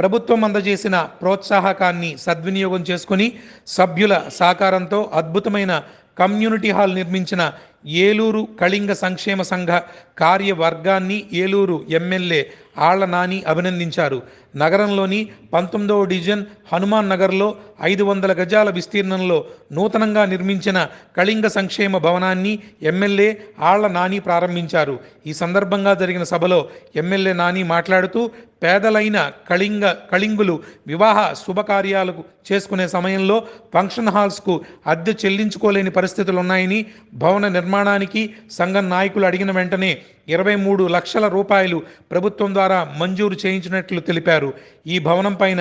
ప్రభుత్వం అందజేసిన ప్రోత్సాహకాన్ని సద్వినియోగం చేసుకుని సభ్యుల సహకారంతో అద్భుతమైన కమ్యూనిటీ హాల్ నిర్మించిన ఏలూరు కళింగ సంక్షేమ సంఘ కార్యవర్గాన్ని ఏలూరు ఎమ్మెల్యే ఆళ్ళ నాని అభినందించారు. నగరంలోని పంతొమ్మిదవ డివిజన్ హనుమాన్ నగర్లో ఐదు వందల గజాల విస్తీర్ణంలో నూతనంగా నిర్మించిన కళింగ సంక్షేమ భవనాన్ని ఎమ్మెల్యే ఆళ్ళ నాని ప్రారంభించారు. ఈ సందర్భంగా జరిగిన సభలో ఎమ్మెల్యే నాని మాట్లాడుతూ పేదలైన కళింగ కళింగులు వివాహ శుభకార్యాలకు చేసుకునే సమయంలో ఫంక్షన్ హాల్స్కు అద్దె చెల్లించుకోలేని పరిస్థితులు ఉన్నాయని భవన నిర్మాణానికి సంఘం నాయకులు అడిగిన వెంటనే ఇరవై మూడు లక్షల రూపాయలు ప్రభుత్వం ద్వారా మంజూరు చేయించినట్లు తెలిపారు. ఈ భవనం పైన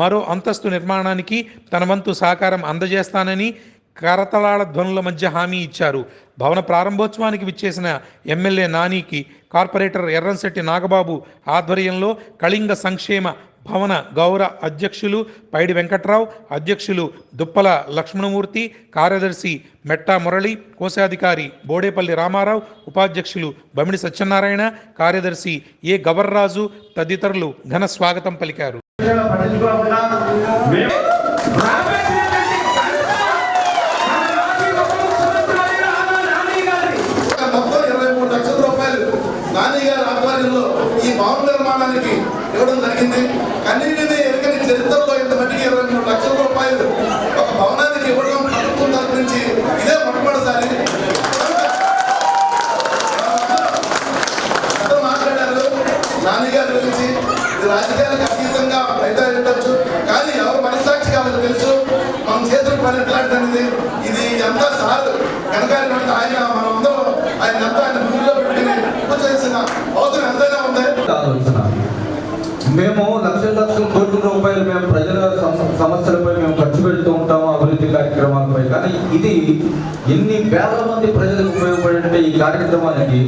మరో అంతస్తు నిర్మాణానికి తన వంతు సహకారం అందజేస్తానని కరతలాల ధ్వనుల మధ్య హామీ ఇచ్చారు. భవన ప్రారంభోత్సవానికి విచ్చేసిన ఎమ్మెల్యే నానికి కార్పొరేటర్ ఎర్రంశెట్టి నాగబాబు ఆధ్వర్యంలో కళింగ సంక్షేమ భవన గౌర అధ్యక్షులు పైడి వెంకట్రావు అధ్యక్షులు దుప్పల లక్ష్మణమూర్తి కార్యదర్శి మెట్టా మురళి కోశాధికారి బోడేపల్లి రామారావు ఉపాధ్యక్షులు బమిడి సత్యనారాయణ కార్యదర్శి ఏ గవర్రాజు తదితరులు ఘన స్వాగతం పలికారు విషయాలు పట్టించుకోకుండా మేము రాబోయేటువంటి మన రాష్ట్ర ఉప ముఖ్యమంత్రి ఆనాడు నాని గారి మొత్తం ఇరవై మూడు లక్షల రూపాయలు నాని గారి ఆధ్వర్యంలో ఈ భవన నిర్మాణానికి ఇవ్వడం జరిగింది. కన్నీటిని మేము లక్షల లక్షల కోట్ల రూపాయలు మేము ప్రజల సమస్యలపై మేము ఖర్చు పెడుతూ ఉంటాము అభివృద్ధి కార్యక్రమాలపై. కానీ ఇది ఎన్ని వేల మంది ప్రజలకు ఉపయోగపడే ఈ కార్యక్రమానికి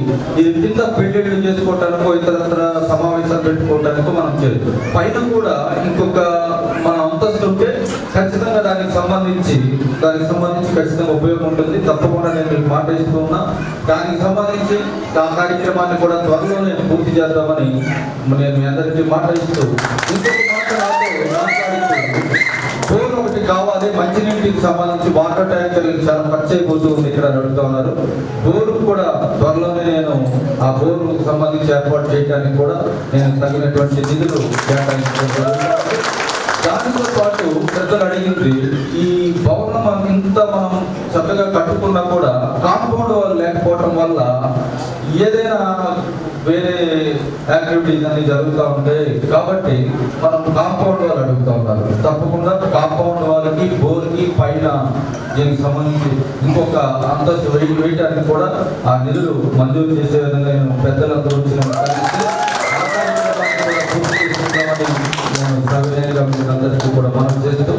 ఇది కింద పెళ్ళిళ్ళు చేసుకోవటానికో ఇతరత్ర సమావేశాలు పెట్టుకోవటానికో మనం చేస్తాం పైన కూడా ఇంకొక మన అంతస్తు ఉంటే ఖచ్చితంగా దానికి సంబంధించి దానికి సంబంధించి ఖచ్చితంగా ఉపయోగం ఉంటుంది. తప్పకుండా నేను మీకు మాట ఇస్తూ ఉన్నా. దానికి సంబంధించి ఆ కార్యక్రమాన్ని కూడా నేను పూర్తి చేద్దామని నేను మీ అందరికీ మాట ఇస్తూ ఇంకొక మాట్లాడుతూ ఒకటి కావాలి. మంచినీటికి సంబంధించి వాటర్ ట్యాంకర్ చాలా ఖర్చు అయిపోతూ ఉంది ఇక్కడ అని అడుగుతా ఉన్నారు. బోరు కూడా త్వరలోనే నేను ఆ బోరుకు సంబంధించి ఏర్పాటు చేయడానికి కూడా నేను తగినటువంటి నిధులు కేటాయించుకుంటున్నాను చక్కగా కట్టుకున్నా కూడా కాంపౌండ్ వాళ్ళు లేకపోవడం వల్ల ఏదైనా వేరే యాక్టివిటీస్ అన్ని జరుగుతూ ఉంటాయి. కాబట్టి మనం కాంపౌండ్ వాళ్ళు అడుగుతూ ఉన్నారు. తప్పకుండా కాంపౌండ్ వాళ్ళకి బోర్కి పైన దీనికి సంబంధించి ఇంకొక అంతస్తు వేయటానికి కూడా ఆ నిధులు మంజూరు చేసే విధంగా నేను పెద్దలందరూ వచ్చిన అందరికీ కూడా మనం చేస్తూ